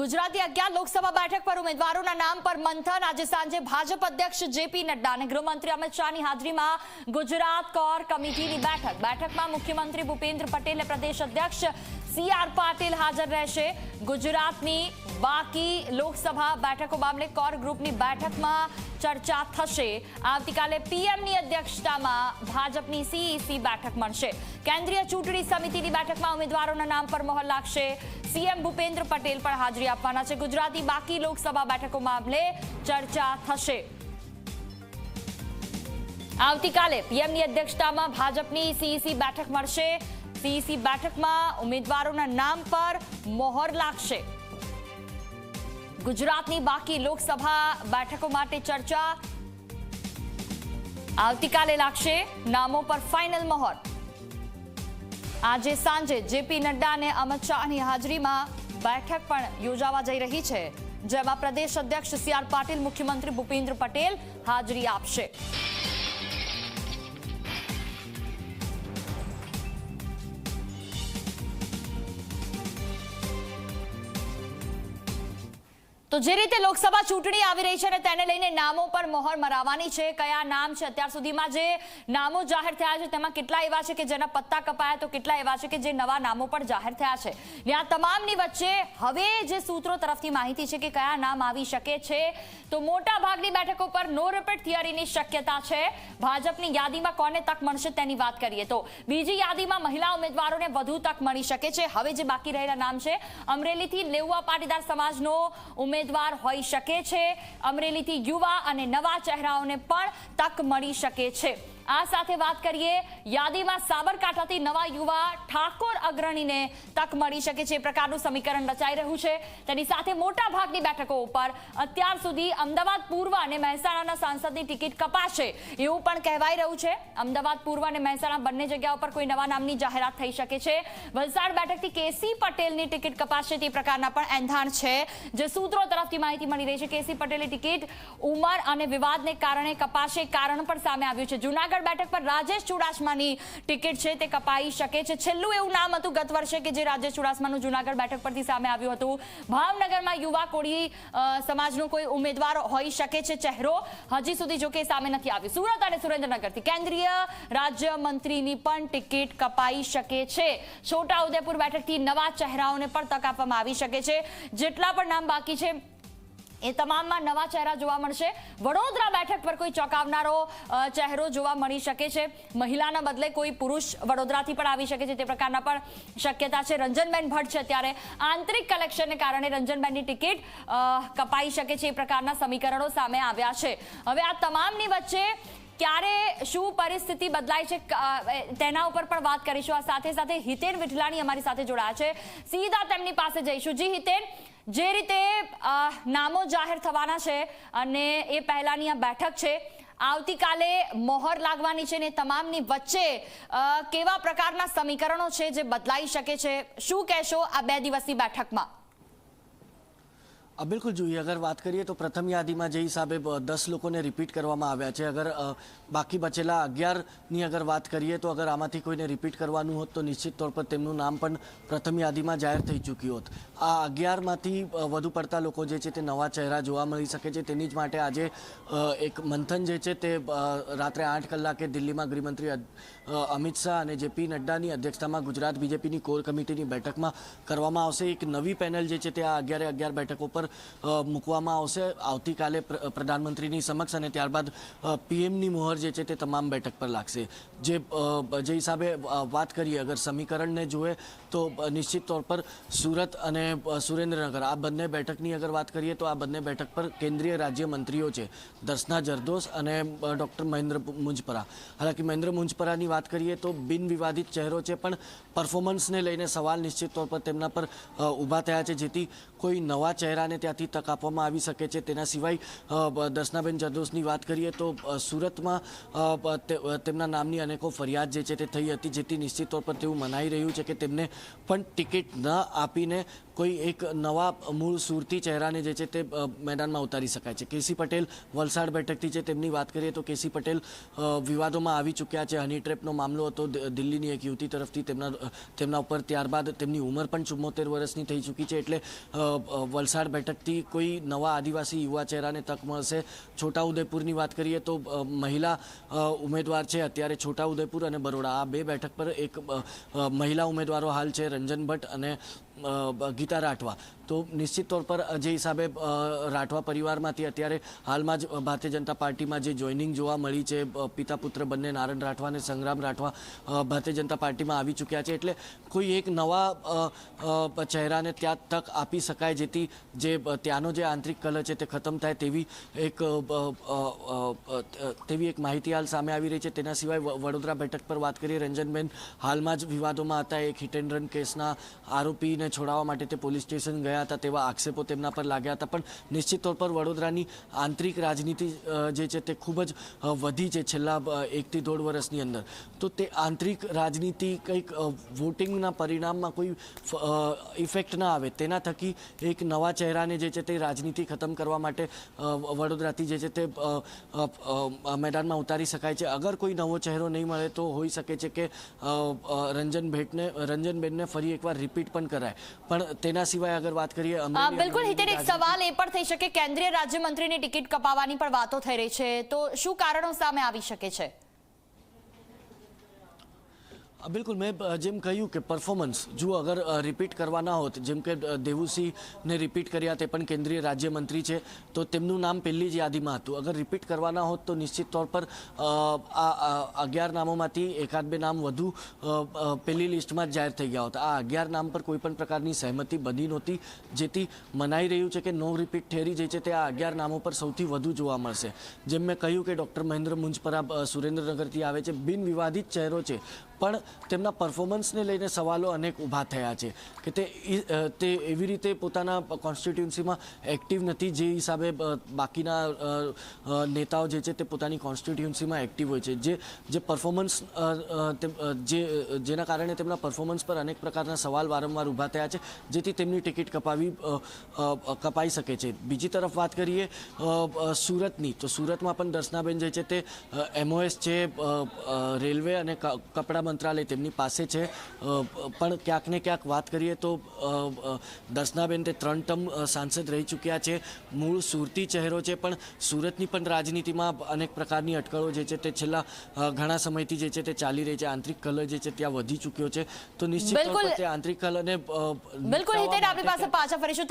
ગુજરાતી અગિયાર લોકસભા બેઠક પર ઉમેદવારોના નામ પર મંથન. આજે સાંજે ભાજપ અધ્યક્ષ જેપી નડ્ડા અને ગૃહમંત્રી અમિત શાહની હાજરીમાં ગુજરાત કોર કમિટીની બેઠક. બેઠકમાં મુખ્યમંત્રી ભૂપેન્દ્ર પટેલ પ્રદેશ અધ્યક્ષ સી આર પાટીલ હાજર રહેશે. ગુજરાતની બાકી લોકસભા બેઠકો મામલે કોર ગ્રુપની બેઠકમાં ચર્ચા થશે. આવતીકાલે પીએમની અધ્યક્ષતામાં ભાજપની સીઈસી બેઠક મળશે. કેન્દ્રીય ચૂંટણી સમિતિની બેઠકમાં ઉમેદવારોના નામ પર મોહર લાગશે. સીએમ ભૂપેન્દ્ર પટેલ પણ હાજરી આપવાના છે. ગુજરાતની બાકી લોકસભા બેઠકો મામલે ચર્ચા થશે. આવતીકાલે પીએમની અધ્યક્ષતામાં ભાજપની સીઈસી બેઠક મળશે. સીઈસી બેઠકમાં ઉમેદવારોના નામ પર મોહર લાગશે. ગુજરાતની બાકી લોકસભા બેઠકો માટે ચર્ચા આવતીકાલે લાગશે. નામો પર ફાઇનલ મોહર. આજે સાંજે જેપી નડ્ડા અને અમિત શાહની હાજરીમાં બેઠક પણ યોજાવા જઈ રહી છે, જેમાં પ્રદેશ અધ્યક્ષ સી પાટીલ, મુખ્યમંત્રી ભૂપેન્દ્ર પટેલ હાજરી આપશે. તો જે રીતે લોકસભા ચૂંટણી આવી રહી છે અને તેને લઈને નામો પર મોહર મરાવવાની છે, કયા નામ છે, અત્યાર સુધીમાં જે નામો જાહેર થયા છે, તેમાં કેટલા એવા છે કે જેના પત્તા કપાયા, તો કેટલા એવા છે કે જે નવા નામો પણ જાહેર થયા છે. ને આ તમામની વચ્ચે હવે જે સૂત્રો તરફથી માહિતી છે કે કયા નામ આવી શકે છે, તો મોટા ભાગની બેઠકો પર નો રિપીટ થિયરીની શક્યતા છે. ભાજપની યાદીમાં કોને તક મળશે તેની વાત કરીએ તો બીજી યાદીમાં મહિલા ઉમેદવારોને વધુ તક મળી શકે છે. હવે જે બાકી રહેલા નામ છે, અમરેલીથી લેઉવા પાટીદાર સમાજનો ઉમેદવાર હોઈ શકે છે. અમરેલીથી યુવા અને નવા ચહેરાઓને પણ તક મળી શકે છે. આ સાથે વાત કરીએ, યાદીમાં સાબરકાંઠાથી નવા યુવા ઠાકોર અગ્રણીને તક મળી શકે છે. પ્રકારનું સમીકરણ રચાઈ રહ્યું છે. તેની સાથે મોટા ભાગની બેઠકો ઉપર અત્યાર સુધી અમદાવાદ પૂર્વ અને મહેસાણાના સાંસદની ટિકિટ કપાશે એવું પણ કહેવાઈ રહ્યું છે. અમદાવાદ પૂર્વ અને મહેસાણા બંને જગ્યા ઉપર કોઈ નવા નામની જાહેરાત થઈ શકે છે. વલસાડ બેઠકથી કેસી પટેલની ટિકિટ કપાશે તે પ્રકારના પણ એંધાણ છે. જે સૂત્રો તરફથી માહિતી મળી રહી છે કેસી પટેલની ટિકિટ ઉંમર અને વિવાદને કારણે કપાશે. કારણ પણ સામે આવ્યું છે. જૂનાગઢ બેઠક પર રાજેશ ચુડાસમાની ટિકિટ છે, તે કપાઈ શકે છે. છેલ્લું એવું નામ હતું ગત વર્ષે કે જે રાજેશ ચુડાસમાનું જૂનાગઢ બેઠક પરથી સામે આવ્યું હતું. ભાવનગરમાં યુવા કોળી સમાજનો કોઈ ઉમેદવાર હોઈ શકે છે ચહેરો. હજી સુધી જો કે સામે નથી આવ્યું. સુરત અને સુરેન્દ્રનગરથી કેન્દ્રીય રાજ્ય મંત્રીની પણ ટિકિટ કપાઈ શકે છે. છોટાઉદેપુર બેઠકથી નવા ચહેરાઓને પણ તક આપવામાં આવી શકે છે. જેટલા પણ નામ બાકી છે એ તમામમાં નવા ચહેરા જોવા મળશે. વડોદરા બેઠક પર કોઈ ચોંકાવનારો ચહેરો જોવા મળી શકે છે. મહિલાના બદલે કોઈ પુરુષ વડોદરાથી પણ આવી શકે છે. તે પ્રકારના પણ શક્યતા છે. રંજનબેન ભટ્ટ છે ત્યારે આંતરિક કલેક્શનને કારણે રંજનબેનની ટિકિટ કપાઈ શકે છે. એ પ્રકારના સમીકરણો સામે આવ્યા છે. હવે આ તમામની વચ્ચે ક્યારે, શું પરિસ્થિતિ બદલાય છે? તેના ઉપર પણ વાત કરીશું. આ સાથે સાથે હિતેન વિઠલાણી અમારી સાથે જોડાયા છે. સીધા તેમની પાસે જઈશું. જી હિતેન જે રીતે નામો જાહેર થવાના છે અને એ પહેલાની આ બેઠક છે, આવતીકાલે મોહર લાગવાની છે ને તમામની વચ્ચે કેવા પ્રકારના સમીકરણો છે જે બદલાઈ શકે છે? શું કહેશો આ બે દિવસની બેઠકમાં? બિલકુલ જોઈએ. અગર વાત કરીએ તો પ્રથમ યાદીમાં જે હિસાબે દસ લોકોને રિપીટ કરવામાં આવ્યા છે. અગર બાકી બચેલા અગિયારની અગર વાત કરીએ તો અગર આમાંથી કોઈને રિપીટ કરવાનું હોત તો નિશ્ચિત તौर પર તેમનું નામ પણ પ્રથમ યાદીમાં જાહેર થઈ ચૂક્યું હોત. આ અગિયારમાંથી વધુ પડતા લોકો જે છે તે નવા ચહેરા જોવા મળી શકે છે. તેની જ માટે આજે એક મંથન જે છે તે રાત્રે આઠ કલાકે દિલ્હીમાં ગૃહમંત્રી અમિત શાહ અને જેપી નડ્ડાની અધ્યક્ષતામાં ગુજરાત બીજેપીની કોર કમિટીની બેઠકમાં કરવામાં આવશે. એક નવી પેનલ જે છે તે આ અગિયારે અગિયાર બેઠકો પર મૂકવામાં આવશે આવતીકાલે પ્ર- પ્રધાનમંત્રીની સમક્ષ અને ત્યારબાદ પીએમની મોહર જે છે તે તમામ બેઠક પર લાગશે. જે જે હિસાબે વાત કરીએ, અગર સમીકરણને જોઈએ તો નિશ્ચિત તौर પર સુરત અને સુરેન્દ્રનગર, આ બંને બેઠકની અગર વાત કરીએ, તો આ બંને બેઠક પર કેન્દ્રીય રાજ્ય મંત્રીઓ છે. દર્શના જરદોસ અને ડૉક્ટર મહેન્દ્ર મુંજપરા. હાલાકી મહેન્દ્ર મુંજપરાની વાત કરીએ, તો બિન વિવાદિત ચહેરો છે, પણ પરફોર્મન્સને લઈને સવાલ નિશ્ચિત તौर પર તેમના પર ઊભા થયા છે, જેથી કોઈ નવા ચહેરાને ત્યાંથી તક આપવામાં આવી શકે છે. તેના સિવાય દર્શનાબેન જરદોસની વાત કરીએ તો સુરતમાં તેમના નામની અનેકો ફરિયાદ જે છે તે થઈ હતી, જેથી નિશ્ચિત તौर પર તેવું મનાઈ રહ્યું છે કે તેમને પણ ટિકિટ ન આપીને કોઈ એક નવા મૂળ સુરતી ચહેરાને જે છે તે મેદાનમાં ઉતારી શકાય છે. કેસી પટેલ વલસાડ બેઠકથી છે. તેમની વાત કરીએ તો કેસી પટેલ વિવાદોમાં આવી ચૂક્યા છે. હની ટ્રેપનો મામલો હતો દિલ્હીની એક યુવતી તરફથી. તેમના તેમના ઉપર ત્યારબાદ તેમની ઉંમર પણ ચુમ્મોતેર વર્ષની થઈ ચૂકી છે. એટલે વલસાડ બેઠકથી કોઈ નવા આદિવાસી યુવા ચહેરાને તક મળશે? છોટાઉદેપુરની વાત કરીએ તો મહિલા ઉમેદવાર છે અત્યારે છોટાઉદેપુર અને બરોડા. આ બે બેઠક પર એક મહિલા ઉમેદવારો હાલ છે, રંજન ભટ્ટ અને ગીતા રાઠવા. તો નિશ્ચિત તौर પર જે હિસાબે રાઠવા પરિવારમાંથી અત્યારે હાલમાં જ ભારતીય જનતા પાર્ટીમાં જે જોઈનિંગ જોવા મળી છે પિતા પુત્ર બંને નારણ રાઠવા અને સંગ્રામ રાઠવા ભારતીય જનતા પાર્ટીમાં આવી ચૂક્યા છે. એટલે કોઈ એક નવા ચહેરાને ત્યાં તક આપી શકાય જેથી જે ત્યાંનો જે આંતરિક કલહ છે તે ખતમ થાય તેવી એક તેવી એક માહિતી હાલ સામે આવી રહી છે. તેના સિવાય વડોદરા બેઠક પર વાત કરીએ, રંજનબેન હાલમાં જ વિવાદોમાં હતા. એક હિટ એન્ડ રન કેસના આરોપીને છોડાવવા માટે તે પોલીસ સ્ટેશન ગયા હતા તેવા આક્ષેપો તેમના પર લાગ્યા હતા. પણ નિશ્ચિત તौर પર વડોદરાની આંતરિક રાજનીતિ જે છે તે ખૂબ જ વધી છે છેલ્લા એકથી દોઢ વર્ષની અંદર. તો તે આંતરિક રાજનીતિ કંઈક વોટિંગના પરિણામમાં કોઈ ઇફેક્ટ ના આવે. તેના થકી એક નવા ચહેરાને જે છે તે રાજનીતિ ખતમ કરવા માટે વડોદરાથી જે છે તે મેદાનમાં ઉતારી શકાય છે. અગર કોઈ નવો ચહેરો નહીં મળે તો હોઈ શકે છે કે રંજન ભેટને રંજનબેનને ફરી એકવાર રિપીટ પણ કરાય. પણ તેના સિવાય અગર વાત કરીએ બિલકુલ હિતેન એક સવાલ એ પણ થઈ શકે કેન્દ્રીય રાજ્યમંત્રીની ટિકિટ કપાવવાની પણ વાતો થઈ રહી છે. તો શું કારણો સામે આવી શકે છે? બિલકુલ, મેં જેમ કહ્યું કે પરફોર્મન્સ જો અગર રિપીટ કરવાના હોત, જેમ કે દેવુસિંહને રિપીટ કર્યા તે પણ કેન્દ્રીય રાજ્યમંત્રી છે, તો તેમનું નામ પહેલી જ યાદીમાં હતું. અગર રિપીટ કરવાના હોત, તો નિશ્ચિત તौर પર આ અગિયાર નામોમાંથી એકાદ બે નામ વધુ પહેલી લિસ્ટમાં જાહેર થઈ ગયા હોત. આ અગિયાર નામ પર કોઈ પણ પ્રકારની સહેમતિ બની નહોતી, જેથી મનાઈ રહ્યું છે કે નો રિપીટ ઠેરી જે છે તે આ અગિયાર નામો પર સૌથી વધુ જોવા મળશે. જેમ મેં કહ્યું કે ડૉક્ટર મહેન્દ્ર મુંજપરા સુરેન્દ્રનગરથી આવે છે, બિન વિવાદિત ચહેરો છે. પણ તેમના પરફોર્મન્સને લઈને સવાલો અનેક ઊભા થયા છે કે તે તે એવી રીતે પોતાના કોન્સ્ટિટ્યુન્સીમાં એક્ટિવ નથી, જે હિસાબે બાકીના નેતાઓ જે છે તે પોતાની કોન્સ્ટિટ્યુન્સીમાં એક્ટિવ હોય છે. જે જે પરફોર્મન્સ જે, જેના કારણે તેમના પરફોર્મન્સ પર અનેક પ્રકારના સવાલ વારંવાર ઊભા થયા છે, જેથી તેમની ટિકિટ કપાવી કપાઈ શકે છે. બીજી તરફ વાત કરીએ સુરતની, તો સુરતમાં પણ દર્શનાબેન જે છે તે એમઓએસ છે રેલવે અને ક- કપડા મંત્રાલય તેમની પાસે છે. પણ ક્યાંક ને ક્યાંક વાત કરીએ તો દર્શનાબેન તે ત્રણ ટર્મ સાંસદ રહી ચૂક્યા છે. મૂળ સુરતી ચહેરો છે પણ સુરતની પણ રાજનીતિમાં અનેક પ્રકારની અટકળો જે છે તે છેલ્લા ઘણા સમયથી જે છે તે ચાલી રહી છે. આંતરિક કલહ જે છે ત્યાં વધી ચૂક્યો છે. તો નિશ્ચિત આંતરિક કલહને બિલકુલ આપણી પાસે પાછા ફરીશું.